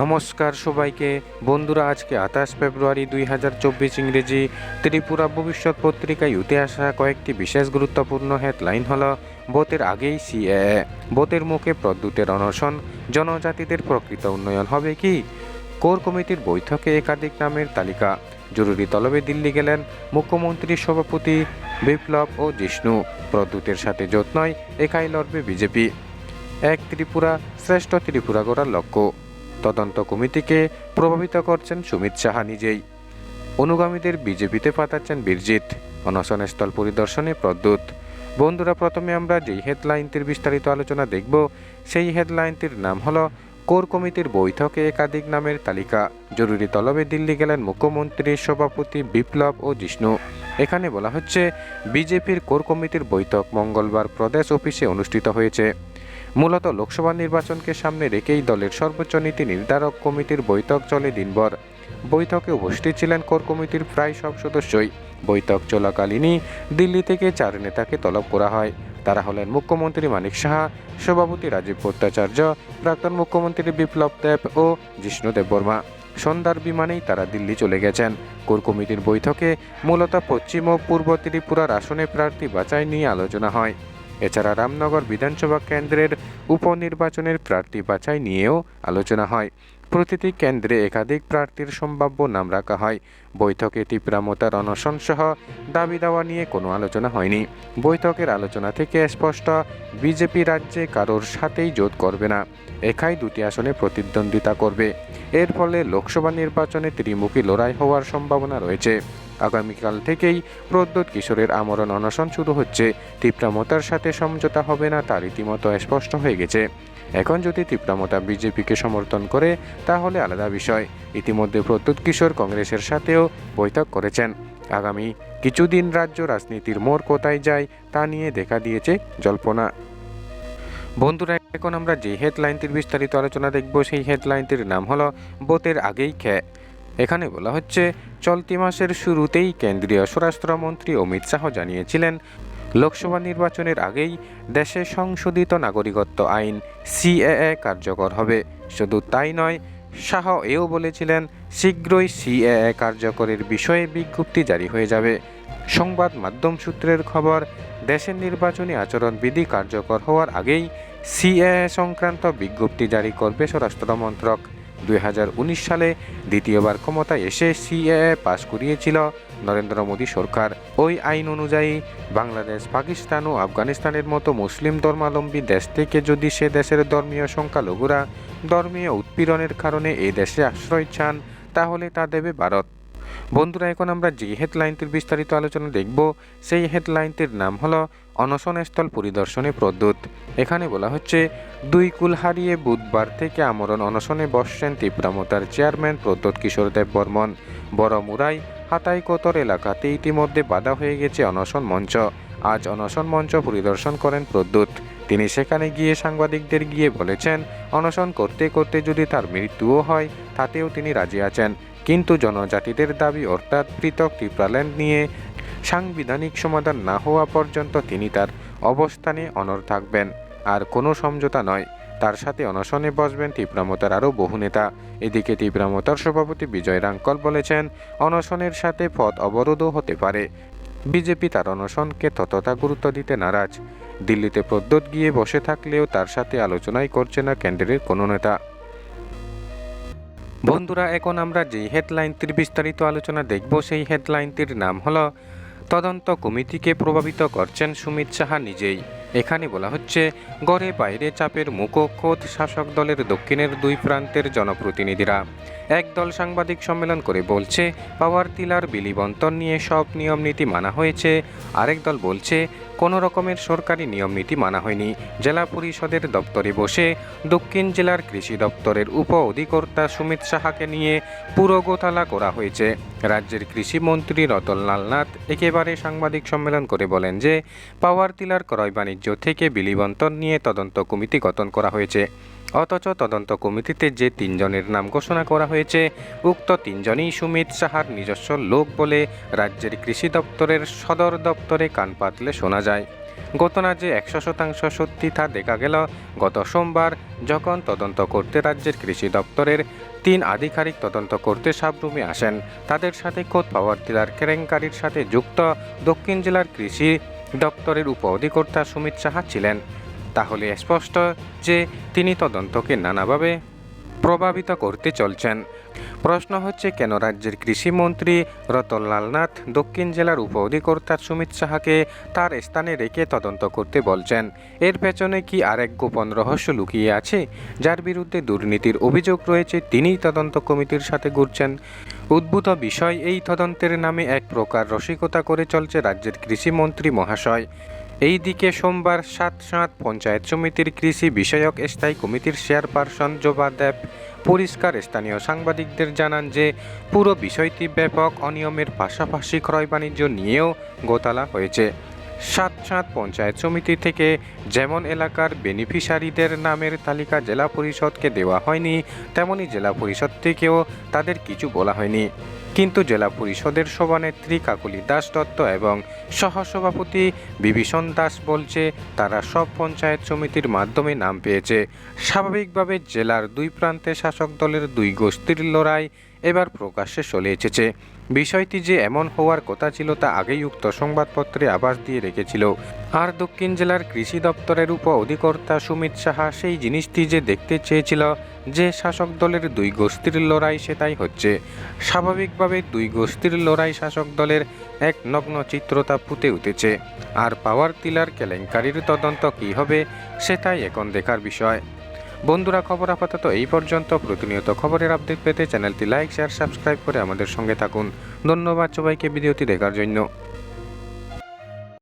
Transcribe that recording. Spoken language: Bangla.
নমস্কার সবাইকে। বন্ধুরা, আজকে আঠাশ ফেব্রুয়ারি দুই হাজার চব্বিশ ইংরেজি ত্রিপুরা ভবিষ্যৎ পত্রিকায় উঠে আসা কয়েকটি বিশেষ গুরুত্বপূর্ণ হেডলাইন হল বোতের আগেই সিএএ। বোতের মুখে প্রদ্যুতের অনশন, জনজাতিদের প্রকৃত উন্নয়ন হবে কি? কোর কমিটির বৈঠকে একাধিক নামের তালিকা। জরুরি তলবে দিল্লি গেলেন মুখ্যমন্ত্রীর সভাপতি বিপ্লব ও জিষ্ণু। প্রদ্যুতের সাথে জোট নয়, একাই লড়বে বিজেপি। এক ত্রিপুরা, শ্রেষ্ঠ ত্রিপুরা গড়ার লক্ষ্য। তদন্ত কমিটিকে প্রভাবিত করছেন সুমিত সাহা নিজেই। অনুগামীদের বিজেপিতে পাঠাচ্ছেন বীরজিৎ। অনশনস্থল পরিদর্শনে প্রদ্যুৎ। বন্ধুরা, প্রথমে আমরা যেই হেডলাইনটির বিস্তারিত আলোচনা দেখব, সেই হেডলাইনটির নাম হলো কোর কমিটির বৈঠকে একাধিক নামের তালিকা। জরুরি তলবে দিল্লি গেলেন মুখ্যমন্ত্রীর সভাপতি বিপ্লব ও জিষ্ণু। এখানে বলা হচ্ছে, বিজেপির কোর কমিটির বৈঠক মঙ্গলবার প্রদেশ অফিসে অনুষ্ঠিত হয়েছে। মূলত লোকসভা নির্বাচনকে সামনে রেখেই দলের সর্বোচ্চ নীতি নির্ধারক কমিটির বৈঠক চলে দিনভর। বৈঠকে উপস্থিত ছিলেন কোর কমিটির প্রায় সব সদস্যই। বৈঠক চলাকালীনই দিল্লি থেকে চার নেতাকে তলব করা হয়। তারা হলেন মুখ্যমন্ত্রী মানিক সাহা, সভাপতি রাজীব ভট্টাচার্য, প্রাক্তন মুখ্যমন্ত্রী বিপ্লব দেব ও জিষ্ণু দেববর্মা সন্ধ্যার বিমানেই তারা দিল্লি চলে গেছেন। কোর কমিটির বৈঠকে মূলত পশ্চিম ও পূর্ব ত্রিপুরার আসনে প্রার্থী বাছাই নিয়ে আলোচনা হয়। এছাড়া রামনগর বিধানসভা কেন্দ্রের উপনির্বাচনের প্রার্থী বাছাই নিয়েও আলোচনা হয়। প্রতিটি কেন্দ্রে একাধিক প্রার্থীর সম্ভাব্য নাম রাখা হয়। বৈঠকে তীব্রামতার অনশন সহ দাবি দাওয়া নিয়ে কোনো আলোচনা হয়নি। বৈঠকের আলোচনা থেকে স্পষ্ট, বিজেপি রাজ্যে কারোর সাথেই জোট করবে না। একাই দুটি আসনে প্রতিদ্বন্দ্বিতা করবে। এর ফলে লোকসভা নির্বাচনে ত্রিমুখী লড়াই হওয়ার সম্ভাবনা রয়েছে। আগামীকাল থেকেই প্রদ্যোৎ কিশোরের আমরণ অনশন শুরু হচ্ছে। তীব্রামতার সাথে সমঝোতা হবে না তা রীতিমতো স্পষ্ট হয়ে গেছে। এখন যদি তীব্রামতা বিজেপিকে সমর্থন করে, তাহলে আলাদা বিষয়। ইতিমধ্যে প্রদ্যুৎ কিশোর কংগ্রেসের সাথেও বৈঠক করেছেন। আগামী কিছুদিন রাজ্য রাজনীতির মোড় কোথায় যায়, তা নিয়ে দেখা দিয়েছে জল্পনা। বন্ধুরা, এখন আমরা যে হেডলাইনটির বিস্তারিত আলোচনা দেখব, সেই হেডলাইনটির নাম হলো বোতের আগেই খ্যা এখানে বলা হচ্ছে, চলতি মাসের শুরুতেই কেন্দ্রীয় স্বরাষ্ট্রমন্ত্রী অমিত শাহ জানিয়েছিলেন, লোকসভা নির্বাচনের আগেই দেশে সংশোধিত নাগরিকত্ব আইন সিএএ কার্যকর হবে। শুধু তাই নয়, শাহ এও বলেছিলেন, শীঘ্রই সিএএ কার্যকরের বিষয়ে বিজ্ঞপ্তি জারি হয়ে যাবে। সংবাদ মাধ্যম সূত্রের খবর, দেশের নির্বাচনী আচরণবিধি কার্যকর হওয়ার আগেই সিএএ সংক্রান্ত বিজ্ঞপ্তি জারি করবে স্বরাষ্ট্র মন্ত্রক দুই হাজার উনিশ সালে দ্বিতীয়বার ক্ষমতায় এসে সিএএ পাশ করিয়েছিল নরেন্দ্র মোদী সরকার। ওই আইন অনুযায়ী বাংলাদেশ, পাকিস্তান ও আফগানিস্তানের মতো মুসলিম ধর্মাবলম্বী দেশ থেকে যদি সে দেশের ধর্মীয় সংখ্যালঘুরা ধর্মীয় উৎপীড়নের কারণে এই দেশে আশ্রয় চান, তাহলে তা দেবে ভারত। বন্ধুরা, এখন আমরা যে হেডলাইনটির বিস্তারিত আলোচনা দেখব, সেই হেডলাইনটির নাম হলো অনশনস্থল পরিদর্শনে প্রদ্যুৎ এখানে বলা হচ্ছে, দুই কুল হারিয়ে বুধবার থেকে আমরণ অনশনে বসছেন তীব্রামতার চেয়ারম্যান প্রদ্যুৎ কিশোর দেব বর্মন। বড় মুরাই, হাতাই কোতর এলাকাতে ইতিমধ্যে বাধা হয়ে গেছে অনশন মঞ্চ। আজ অনশন মঞ্চ পরিদর্শন করেন প্রদ্যুৎ। তিনি সেখানে গিয়ে সাংবাদিকদের গিয়ে বলেছেন, অনশন করতে করতে যদি তার মৃত্যুও হয়, তাতেও তিনি রাজি আছেন। কিন্তু জনজাতিদের দাবি, অর্থাৎ পৃথক ত্রিপুরাল্যান্ড নিয়ে সাংবিধানিক সমাধান না হওয়া পর্যন্ত তিনি তার অবস্থানে অনর থাকবেন। আর কোনো সমঝোতা নয়, তার সাথে অনশনে বসবেন তীব্রামতার আরও বহু নেতা। এদিকে তীব্রামতার সভাপতি বিজয় রাঙ্কল বলেছেন, অনশনের সাথে পথ অবরোধও হতে পারে। বিজেপি তার অনশনকে ততটা গুরুত্ব দিতে নারাজ। দিল্লিতে প্রদ্যোৎ গিয়ে বসে থাকলেও তার সাথে আলোচনাই করছে না কেন্দ্রের কোনো নেতা। বন্ধুরা, এখন আমরা যে হেডলাইনটির বিস্তারিত আলোচনা দেখব, সেই হেডলাইনটির নাম হলো, তদন্ত কমিটিকে প্রভাবিত করছেন সুমিত সাহা নিজেই। এখানে বলা হচ্ছে, গড়ে বাইরে চাপের মুখোখোদ শাসক দলের দক্ষিণের দুই প্রান্তের জনপ্রতিনিধিরা। একদল সাংবাদিক সম্মেলন করে বলছে, পাওয়ার টিলার, বিলি বন্টন নিয়ে সব নিয়ম নীতি মানা হয়েছে। আরেক দল বলছে, কোনো রকমের সরকারি নিয়ম নীতি মানা হয়নি। জেলা পরিষদের দপ্তরে বসে দক্ষিণ জেলার কৃষি দপ্তরের উপ অধিকর্তা সুমিত সাহাকে নিয়ে পুরো গোতালা করা হয়েছে। রাজ্যের কৃষিমন্ত্রী রতনলাল নাথ একেবারে সাংবাদিক সম্মেলন করে বলেন যে, পাওয়ার টিলার, ক্রয় বাণিজ্য থেকে বিলিবন্টন নিয়ে তদন্ত কমিটি গঠন করা হয়েছে। অথচ তদন্ত কমিটিতে যে তিনজনের নাম ঘোষণা করা হয়েছে, উক্ত তিনজনই সুমিত সাহার নিজস্ব লোক বলে রাজ্যের কৃষি দপ্তরের সদর দপ্তরে কান পাতলে শোনা যায়। ঘটনা যে একশো শতাংশ সত্যি তা দেখা গেল, গত সোমবার যখন তদন্ত করতে রাজ্যের কৃষি দপ্তরের তিন আধিকারিক তদন্ত করতে সাবরুমে আসেন, তাদের সাথে খোদ পাওয়ার টিলার কেলেঙ্কারির সাথে যুক্ত দক্ষিণ জেলার কৃষি দপ্তরের উপ অধিকর্তা সুমিত সাহা ছিলেন। তাহলে স্পষ্ট যে তিনি তদন্তকে নানাভাবে প্রভাবিত করতে চলছেন। প্রশ্ন হচ্ছে, কেন রাজ্যের কৃষিমন্ত্রী রতনলাল নাথ দক্ষিণ জেলার উপ অধিকর্তা সুমিত সাহাকে তার স্থানে রেখে তদন্ত করতে বলছেন? এর পেছনে কি আরেক গোপন রহস্য লুকিয়ে আছে, যার বিরুদ্ধে দুর্নীতির অভিযোগ রয়েছে, তিনিই তদন্ত কমিটির সাথে ঘুরছেন? উদ্ভূত বিষয়, এই তদন্তের নামে এক প্রকার রসিকতা করে চলছে রাজ্যের কৃষিমন্ত্রী মহাশয়। এই দিকে সোমবার সাত সাত পঞ্চায়েত সমিতির কৃষি বিষয়ক স্থায়ী কমিটির চেয়ারপারসন জোবা দেব পরিষ্কার স্থানীয় সাংবাদিকদের জানান যে, পুরো বিষয়টি ব্যাপক অনিয়মের পাশাপাশি ক্রয় বাণিজ্য নিয়েও গোতালা হয়েছে। সাত সাত পঞ্চায়েত সমিতি থেকে যেমন এলাকার বেনিফিশিয়ারিদের নামের তালিকা জেলা পরিষদকে দেওয়া হয়নি, তেমনি জেলা পরিষদ থেকেও তাদের কিছু বলা হয়নি। কিন্তু জেলা পরিষদের সভানেত্রী কাকলি দাস দত্ত এবং সহসভাপতি বিভীষণ দাস বলছে, তারা সব পঞ্চায়েত সমিতির মাধ্যমে নাম পেয়েছে। স্বাভাবিকভাবে জেলার দুই প্রান্তে শাসক দলের দুই গোষ্ঠীর লড়াই এবার প্রকাশ্যে চলে এসেছে। বিষয়টি যে এমন হওয়ার কথা ছিল তা আগেই উক্ত সংবাদপত্রে আভাস দিয়ে রেখেছিল। আর দক্ষিণ জেলার কৃষি দপ্তরের উপ অধিকর্তা সুমিত সাহা সেই জিনিসটি যে দেখতে চেয়েছিল, যে শাসক দলের দুই গোষ্ঠীর লড়াই সেটাই হচ্ছে। স্বাভাবিকভাবে দুই গোষ্ঠীর লড়াই শাসক দলের এক নগ্ন চিত্রতা ফুটে উঠেছে। আর পাওয়ার টিলার কেলেঙ্কারির তদন্ত কী হবে, সেটাই এখন দেখার বিষয়। বন্ধুরা, খবর আপাতত এই পর্যন্ত। প্রতিনিয়ত খবরের আপডেট পেতে চ্যানেলটি লাইক, শেয়ার, সাবস্ক্রাইব করে আমাদের সঙ্গে থাকুন। ধন্যবাদ সবাইকে ভিডিওটি দেখার জন্য।